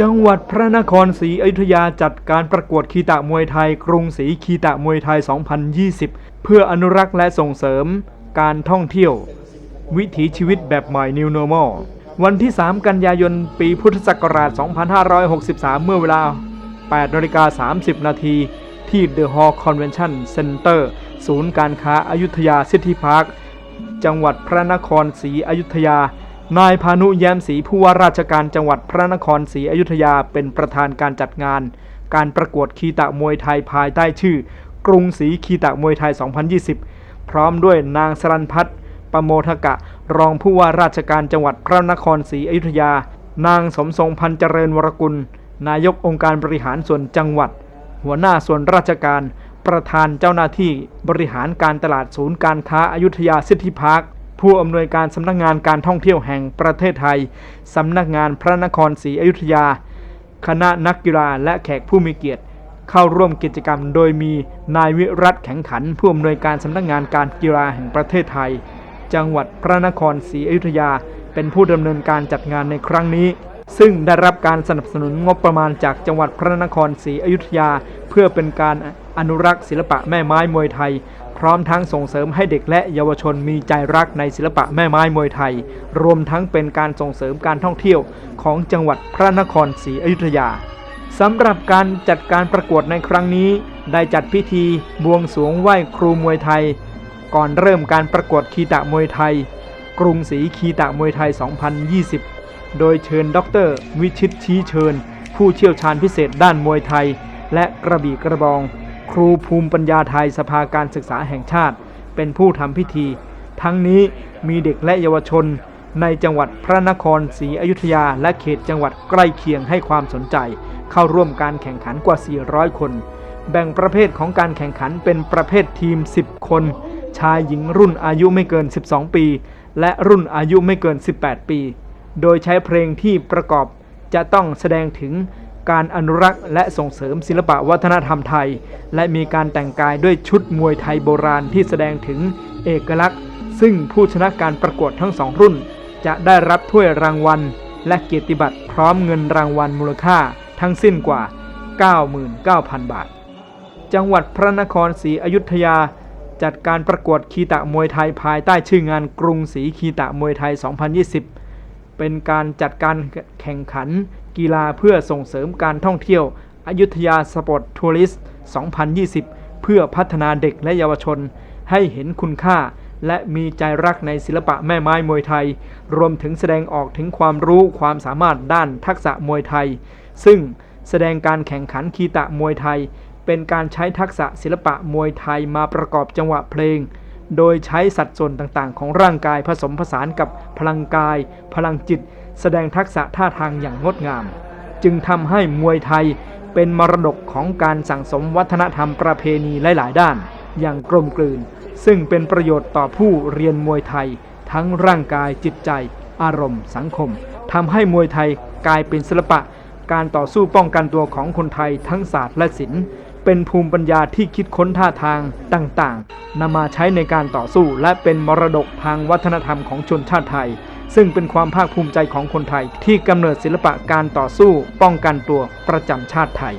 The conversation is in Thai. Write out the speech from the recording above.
จังหวัดพระนครศรีอยุธยาจัดการประกวดคีตะมวยไทย กรุงศรีคีตะมวยไทย 2020 เพื่ออนุรักษ์และส่งเสริม การท่องเที่ยว วิถีชีวิตแบบใหม่ New Normal วันที่ 3 กันยายน ปีพุทธศักราช 2563 เมื่อเวลา8นาฬิกา30 นาทีที่ The Hall Convention Center ศูนย์การค้าอายุทยาซิตี้พาร์ค จังหวัดพระนครศรีอยุธยา นายพานุแย้มศรีผู้ว่าราชการจังหวัดพระนครศรีอยุธยาเป็นประธานการจัดงาน การประกวดคีตะมวยไทยภายใต้ชื่อ กรุงศรีคีตะมวยไทย 2020 พร้อมด้วยนางสรันพัฒน์ประโมทกะ รองผู้ว่าราชการจังหวัดพระนครศรีอยุธยา นางสมทรงพันเจริญวรกุล นายกองค์การบริหารส่วนจังหวัด หัวหน้าส่วนราชการ ประธานเจ้าหน้าที่บริหารการตลาดศูนย์การค้าอายุทยาซิตี้พาร์ค ผู้อำนวยการสำนักงานการท่องเที่ยวแห่งประเทศไทย สำนักงานพระนครศรีอยุธยา คณะนักกีฬาและแขกผู้มีเกียรติ เข้าร่วมกิจกรรมโดยมีนายวิรัตแข็งขัน ผู้อำนวยการสำนักงานการกีฬาแห่งประเทศไทย จังหวัดพระนครศรีอยุธยา เป็นผู้ดำเนินการจัดงานในครั้งนี้ซึ่งได้รับการสนับสนุนงบประมาณจากจังหวัดพระนครศรีอยุธยา เพื่อเป็นการอนุรักษ์ศิลปะแม่ไม้มวยไทย ร้อมทั้งส่งเสริมให้เด็กและเยาวชนมีใจรักในศิลปะแม่ไม้มวยไทย รวมทั้งเป็นการส่งเสริมการท่องเที่ยวของจังหวัดพระนครศรีอยุธยาสำหรับการจัดการประกวดในครั้งนี้ ได้จัดพิธีบวงสรวงไหว้ครูมวยไทย ก่อนเริ่มการประกวดคีตะมวยไทย กรุงศรีคีตะมวยไทย 2020 โดยเชิญดร วิชิตชี้เชิญ ผู้เชี่ยวชาญพิเศษด้านมวยไทย และกระบี่กระบอง ครูภูมิปัญญาไทยสภาการศึกษาแห่งชาติ เป็นผู้ทำพิธี ทั้งนี้มีเด็กและเยาวชน ในจังหวัดพระนครศรีอยุธยา และเขตจังหวัดใกล้เคียงให้ความสนใจ เข้าร่วมการแข่งขันกว่า 400 คน แบ่งประเภทของการแข่งขันเป็นประเภททีม 10 คน ชายหญิงรุ่นอายุไม่เกิน 12 ปี และรุ่นอายุไม่เกิน 18 ปี โดยใช้เพลงที่ประกอบจะต้องแสดงถึง การอนุรักษ์และส่งเสริมศิลปะวัฒนธรรมไทย และมีการแต่งกายด้วยชุดมวยไทยโบราณที่แสดงถึงเอกลักษณ์ ซึ่งผู้ชนะการประกวดทั้งสองรุ่น จะได้รับถ้วยรางวัล และเกียรติบัตรพร้อมเงินรางวัลมูลค่าทั้งสิ้นกว่า 99,000 บาท จังหวัดพระนครศรีอยุธยา จัดการประกวดคีตะมวยไทยภายใต้ชื่องานกรุงศรีคีตะมวยไทย 2020 เป็นการจัดการแข่งขัน กีฬาเพื่อส่งเสริมการท่องเที่ยวอยุธยาสปอร์ตทัวริสต์ 2020 เพื่อพัฒนาเด็กและเยาวชน ให้เห็นคุณค่า และมีใจรักในศิลปะแม่ไม้มวยไทย รวมถึงแสดงออกถึงความรู้ความสามารถด้านทักษะมวยไทย ซึ่งแสดงการแข่งขันคีตะมวยไทย เป็นการใช้ทักษะศิลปะมวยไทยมาประกอบจังหวะเพลง โดยใช้สัดส่วนต่างๆ ของร่างกายผสมผสานกับพลังกาย พลังจิต แสดงทักษะท่าทางอย่างงดงาม จึงทำให้มวยไทยเป็นมรดกของการสั่งสมวัฒนธรรมประเพณีหลาย ๆ ด้าน อย่างกลมกลืน ซึ่งเป็นประโยชน์ต่อผู้เรียนมวยไทย ทั้งร่างกายจิตใจ อารมณ์ สังคมทำให้มวยไทยกลายเป็นศิลปะ การต่อสู้ป้องกันตัวของคนไทยทั้งศาสตร์และศิลป์ เป็นภูมิปัญญาที่คิดค้นท่าทางต่างๆนำมาใช้ในการต่อสู้ และเป็นมรดกทางวัฒนธรรมของชนชาติไทย ซึ่งเป็นความภาคภูมิใจของคนไทย ที่กำเนิดศิลปะการต่อสู้ ป้องกันตัวประจำชาติไทย